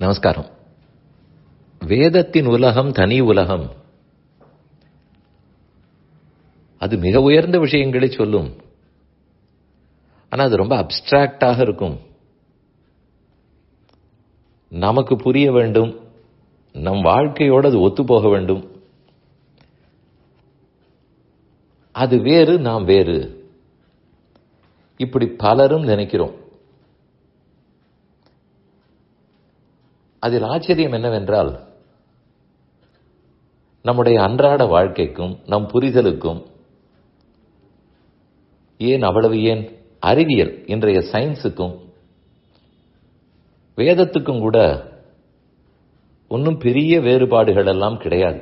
நமஸ்காரம். வேதத்தின் உலகம் தனி உலகம். அது மிக உயர்ந்த விஷயங்களை சொல்லும். ஆனா அது ரொம்ப அப்டிராக்டாக இருக்கும். நமக்கு புரிய வேண்டும். நம் வாழ்க்கையோடு அது ஒத்து போக வேண்டும். அது வேறு நாம் வேறு. இப்படி பலரும் நினைக்கிறோம். அதில் ஆச்சரியம் என்னவென்றால் நம்முடைய அன்றாட வாழ்க்கைக்கும் நம் புரிதலுக்கும் ஏன் அவ்வளவு ஏன்? அறிவியல் இன்றைய சயின்ஸுக்கும் வேதத்துக்கும் கூட ஒன்றும் பெரிய வேறுபாடுகள் எல்லாம் கிடையாது.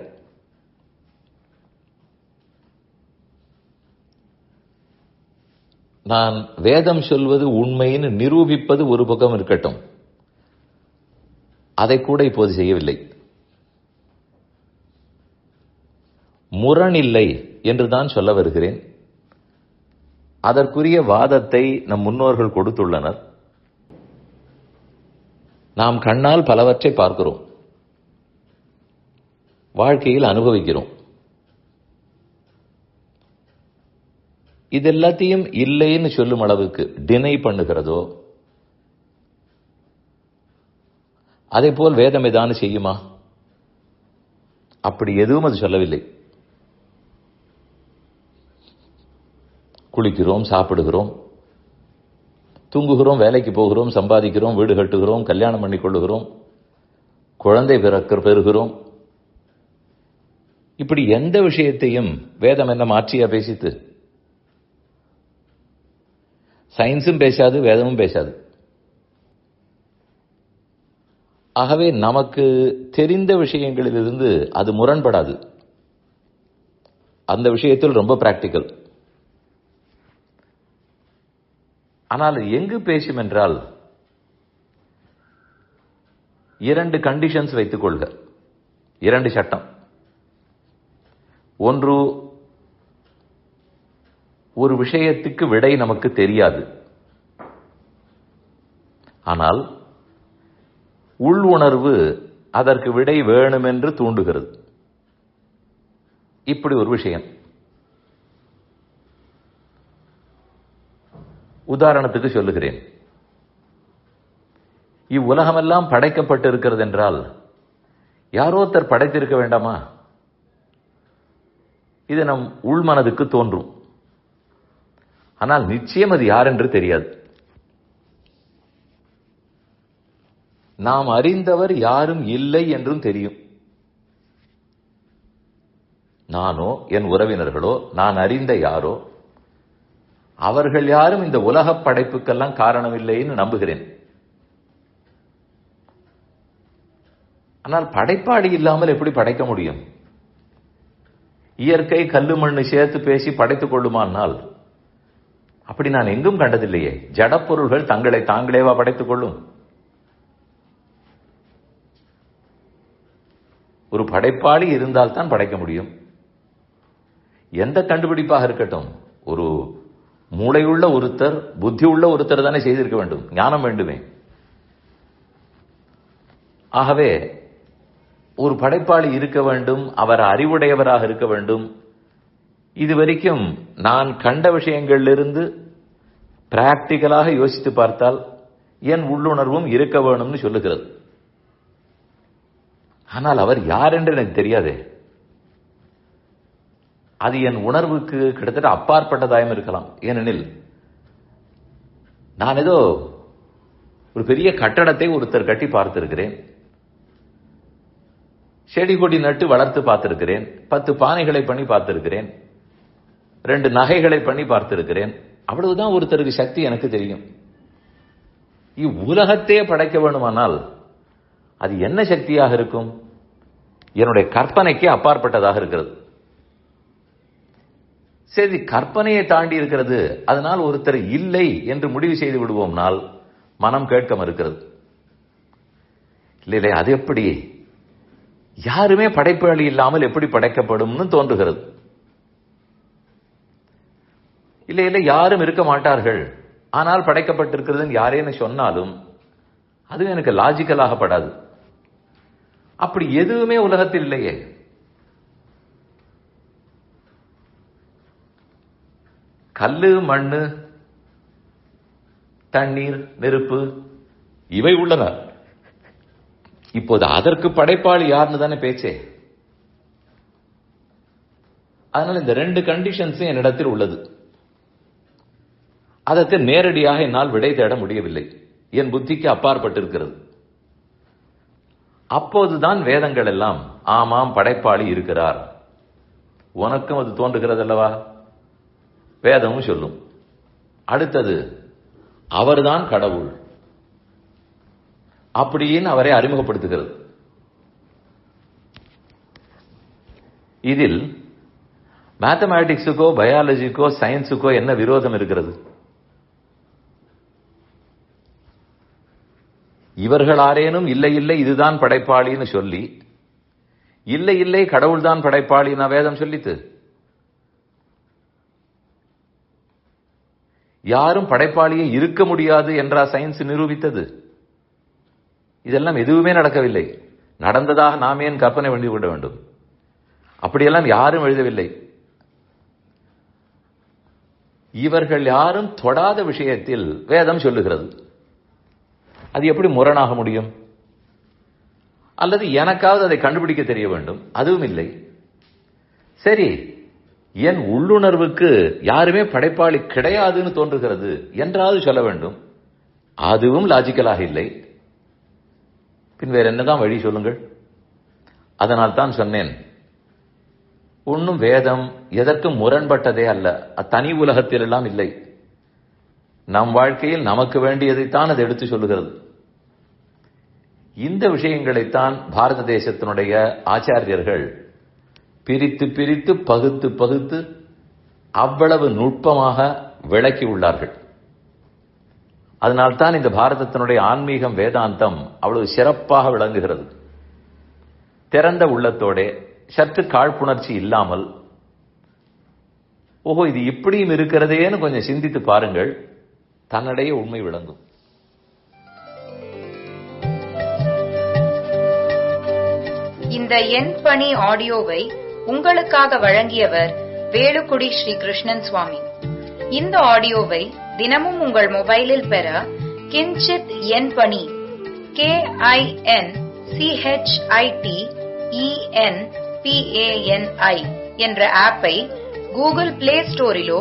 நான் வேதம் சொல்வது உண்மைன்னு நிரூபிப்பது ஒரு பக்கம் இருக்கட்டும். அதை கூட இப்போது செய்யவில்லை. முரணில்லை என்றுதான் சொல்ல வருகிறேன். அதற்குரிய வாதத்தை நம் முன்னோர்கள் கொடுத்துள்ளனர். நாம் கண்ணால் பலவற்றை பார்க்கிறோம். வாழ்க்கையில் அனுபவிக்கிறோம். இது எல்லாத்தையும் இல்லைன்னு சொல்லும் அளவுக்கு டினை பண்ணுகிறதோ அதே போல் வேதம் ஏதானு செய்யுமா? அப்படி எதுவும் அது சொல்லவில்லை. குளிக்கிறோம் சாப்பிடுகிறோம் தூங்குகிறோம் வேலைக்கு போகிறோம் சம்பாதிக்கிறோம் வீடு கட்டுகிறோம் கல்யாணம் பண்ணி கொள்ளுகிறோம் குழந்தை பிறக்க பெறுகிறோம். இப்படி எந்த விஷயத்தையும் வேதம் என்ன மாற்றியா பேசித்து? சயின்ஸும் பேசாது வேதமும் பேசாது. ஆகவே நமக்கு தெரிந்த விஷயங்களிலிருந்து அது முரண்படாது. அந்த விஷயத்தில் ரொம்ப பிராக்டிக்கல் ஆனால் எங்கு பேசும் என்றால் இரண்டு கண்டிஷன்ஸ் வைத்துக் கொள்க. இரண்டு சட்டம். ஒன்று ஒரு விஷயத்துக்கு விடை நமக்கு தெரியாது. ஆனால் உள் உணர்வு அதற்கு விடை வேணுமென்று தூண்டுகிறது. இப்படி ஒரு விஷயம். உதாரணத்துக்கு சொல்லுகிறேன். இவ்வுலகமெல்லாம் படைக்கப்பட்டு இருக்கிறது என்றால் யாரோத்தர் படைத்திருக்க வேண்டாமா? இது நம் உள்மனதுக்கு தோன்றும். ஆனால் நிச்சயம் அது யார் என்று தெரியாது. நாம் அறிந்தவர் யாரும் இல்லை என்றும் தெரியும். நானோ என் உறவினர்களோ நான் அறிந்த யாரோ அவர்கள் யாரும் இந்த உலக படைப்புக்கெல்லாம் காரணமில்லைன்னு நம்புகிறேன். ஆனால் படைப்பாடி இல்லாமல் எப்படி படைக்க முடியும்? இயற்கை கல்லு மண்ணு சேர்த்து பேசி படைத்துக் கொள்ளுமானால் அப்படி நான் எங்கும் கண்டதில்லையே. ஜடப்பொருள்கள் தங்களை தாங்களேவா படைத்துக் கொள்ளும்? ஒரு படைப்பாளி இருந்தால் தான் படைக்க முடியும். எந்த கண்டுபிடிப்பாக இருக்கட்டும் ஒரு மூளையுள்ள ஒருத்தர் புத்தி உள்ள ஒருத்தர் தானே செய்திருக்க வேண்டும். ஞானம் வேண்டுமே. ஆகவே ஒரு படைப்பாளி இருக்க வேண்டும் அவர் அறிவுடையவராக இருக்க வேண்டும். இதுவரைக்கும் நான் கண்ட விஷயங்களிலிருந்து பிராக்டிக்கலாக யோசித்து பார்த்தால் என் உள்ளுணர்வும் இருக்க வேணும்னு சொல்லுகிறது. ஆனால் அவர் யார் என்று எனக்கு தெரியாதே. அது என் உணர்வுக்கு கிட்டத்தட்ட அப்பாற்பட்டதாயும் இருக்கலாம். ஏனெனில் நான் ஏதோ ஒரு பெரிய கட்டடத்தை ஒருத்தர் கட்டி பார்த்திருக்கிறேன். செடி கொடி நட்டு வளர்த்து பார்த்திருக்கிறேன். பத்து பானைகளை பண்ணி பார்த்திருக்கிறேன். ரெண்டு நகைகளை பண்ணி பார்த்திருக்கிறேன். அவ்வளவுதான் ஒருத்தருக்கு சக்தி எனக்கு தெரியும். இவ்வுலகத்தையே படைக்க வேண்டுமானால் அது என்ன சக்தியாக இருக்கும்? என்னுடைய கற்பனைக்கு அப்பாற்பட்டதாக இருக்கிறது. சரி கற்பனையை தாண்டி இருக்கிறது. அதனால் ஒருத்தர் இல்லை என்று முடிவு செய்து விடுவோம்னால் மனம் கேட்க மறுக்கிறது இல்லை அது எப்படி? யாருமே படைப்பாளி இல்லாமல் எப்படி படைக்கப்படும்னு தோன்றுகிறது. இல்லை இல்லை யாரும் இருக்க மாட்டார்கள். ஆனால் படைக்கப்பட்டிருக்கிறதுன்னு யாரேன்னு சொன்னாலும் அது எனக்கு லாஜிக்கலாக படாது அப்படி எதுவுமே உலகத்தில் இல்லையே. கல்லு மண்ணு தண்ணீர் நெருப்பு இவை உள்ளன. இப்போது அதற்கு படைப்பாளி யாருன்னு தானே பேச்சே. அதனால இந்த ரெண்டு கண்டிஷன்ஸும் என்னிடத்தில் உள்ளது. அதற்கு நேரடியாக என்னால் விடை தேட முடியவில்லை. என் புத்திக்கு அப்பாற்பட்டிருக்கிறது. அப்போதுதான் வேதங்கள் எல்லாம் ஆமாம் படைப்பாளி இருக்கிறார். உனக்கும் அது தோன்றுகிறது அல்லவா வேதமும் சொல்லும். அடுத்தது அவர்தான் கடவுள். அப்படின்னு அவரை அறிமுகப்படுத்துகிறது. இதில் மேத்தமேட்டிக்ஸுக்கோ பயாலஜிக்கோ சயின்ஸுக்கோ என்ன விரோதம் இருக்கிறது? இவர்களாரேனும் இல்லை இல்லை இதுதான் படைப்பாளின்னு சொல்லி இல்லை இல்லை கடவுள்தான் படைப்பாளி நான் வேதம் சொல்லித்து. யாரும் படைப்பாளியே இருக்க முடியாது என்றா சயின்ஸ் நிரூபித்தது. இதெல்லாம் எதுவுமே நடக்கவில்லை. நடந்ததாக நாம் ஏன் கற்பனை பண்ணி கொள்ள வேண்டும்? அப்படியெல்லாம் யாரும் எழுதவில்லை. இவர்கள் யாரும் தொடாத விஷயத்தில் வேதம் சொல்லுகிறது. அது எப்படி முரணாக முடியும்? அல்லது எனக்காவது அதை கண்டுபிடிக்க தெரிய வேண்டும்? அதுவும் இல்லை. சரி என் உள்ளுணர்வுக்கு யாருமே படைப்பாளி கிடையாதுன்னு தோன்றுகிறது என்றாவது சொல்ல வேண்டும். அதுவும் லாஜிக்கலாக இல்லை. பின் வேற என்னதான் வழி சொல்லுங்கள்? அதனால் தான் சொன்னேன். ஒன்னும் வேதம் எதற்கும் முரண்பட்டதே அல்ல. தனி உலகத்தில் எல்லாம் இல்லை. நம் வாழ்க்கையில் நமக்கு வேண்டியதைத்தான் அது எடுத்து சொல்லுகிறது. இந்த விஷயங்களைத்தான் பாரத தேசத்தினுடைய ஆச்சாரியர்கள் பிரித்து பிரித்து பகுத்து பகுத்து அவ்வளவு நுட்பமாக விளக்கி உள்ளார்கள். அதனால்தான் இந்த பாரதத்தினுடைய ஆன்மீகம் வேதாந்தம் அவ்வளவு சிறப்பாக விளங்குகிறது. திறந்த உள்ளத்தோட சற்று காழ்ப்புணர்ச்சி இல்லாமல் ஓஹோ இது இப்படியும் இருக்கிறதேன்னு கொஞ்சம் சிந்தித்து பாருங்கள். தன்னிடையே உண்மை விளங்கும். இந்த என் பணி ஆடியோவை உங்களுக்காக வழங்கியவர் வேலுக்குடி ஸ்ரீ கிருஷ்ணன் சுவாமி. இந்த ஆடியோவை தினமும் உங்கள் மொபைலில் பெற கிஞ்சித் என் பணி கே ஐ என் சிஹெச்ஐடி இஎன் பிஏஎன்ஐ என்ற ஆப்பை கூகுள் பிளே ஸ்டோரிலோ